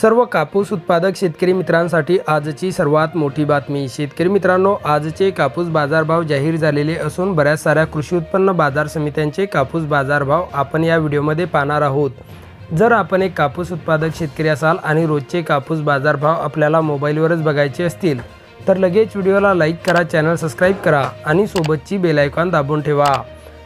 सर्व कापूस उत्पादक शेतकरी मित्रांसाठी आजची सर्वात मोठी बातमी. शेतकरी मित्रांनो आजचे कापूस बाजारभाव जाहीर झालेले असून बऱ्याच साऱ्या कृषी उत्पन्न बाजार समित्यांचे कापूस बाजारभाव आपण या व्हिडिओमध्ये पाहणार आहोत. जर आपण एक कापूस उत्पादक शेतकरी असाल आणि रोजचे कापूस बाजारभाव आपल्याला मोबाईलवरच बघायचे असतील तर लगेच व्हिडिओला लाईक करा चॅनल सबस्क्राईब करा आणि सोबतची बेलायकॉन दाबून ठेवा.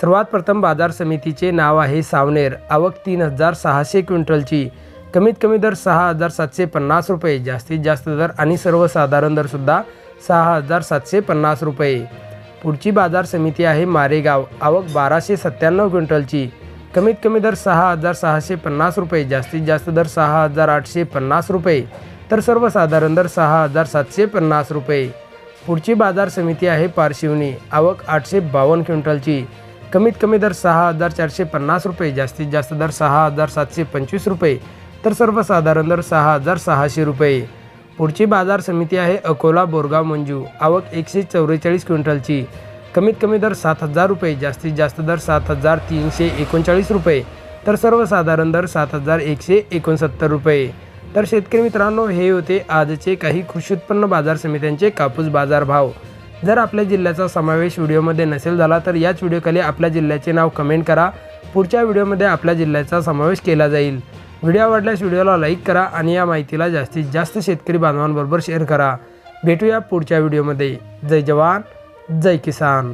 सर्वात प्रथम बाजार समितीचे नाव आहे सावनेर. आवक तीन हजार सहाशे क्विंटलची. कमीत कमी दर सहा हजार सातशे पन्नास रुपये. जास्तीत जास्त दर आणि सर्वसाधारण दरसुद्धा सहा हजार सातशे पन्नास रुपये. पुढची बाजार समिती आहे मारेगाव. आवक बाराशे सत्त्याण्णव क्विंटलची. कमीत कमी दर सहा हजार सहाशे पन्नास रुपये. जास्तीत जास्त दर सहा हजार आठशे पन्नास रुपये. तर सर्वसाधारण दर सहा हजार सातशे पन्नास रुपये. पुढची बाजार समिती आहे पारशिवनी. आवक आठशे बावन्न क्विंटलची. कमीत कमी दर सहा हजार चारशे पन्नास रुपये जास्तीत जास्त दर सहा हजार सातशे पंचवीस रुपये तर सर्वसाधारण दर सहा हजार सहाशे रुपये. पुढची बाजार समिती आहे अकोला बोरगाव मंजू. आवक एकशे चौवेचाळीस क्विंटलची. कमीत कमी दर सात हजार रुपये जास्तीत जास्त दर सात हजार तीनशे एकोणचाळीस रुपये तर सर्वसाधारण दर सात हजार एकशे एकोणसत्तर रुपये. तर शेतकरी मित्रांनो हे होते आजचे काही कृषी उत्पन्न बाजार समित्यांचे कापूस बाजार भाव जर आपल्या जिल्ह्याचा समावेश व्हिडिओमध्ये नसेल झाला तर याच व्हिडिओखाली आपल्या जिल्ह्याचे नाव कमेंट करा. पुढच्या व्हिडिओमध्ये आपल्या जिल्ह्याचा समावेश केला जाईल. व्हिडिओ आवडल्यास व्हिडिओला लाईक करा आणि या माहितीला जास्तीत जास्त शेतकरी बांधवांबरोबर शेअर करा. भेटूया पुढच्या व्हिडिओमध्ये. जय जवान जय किसान.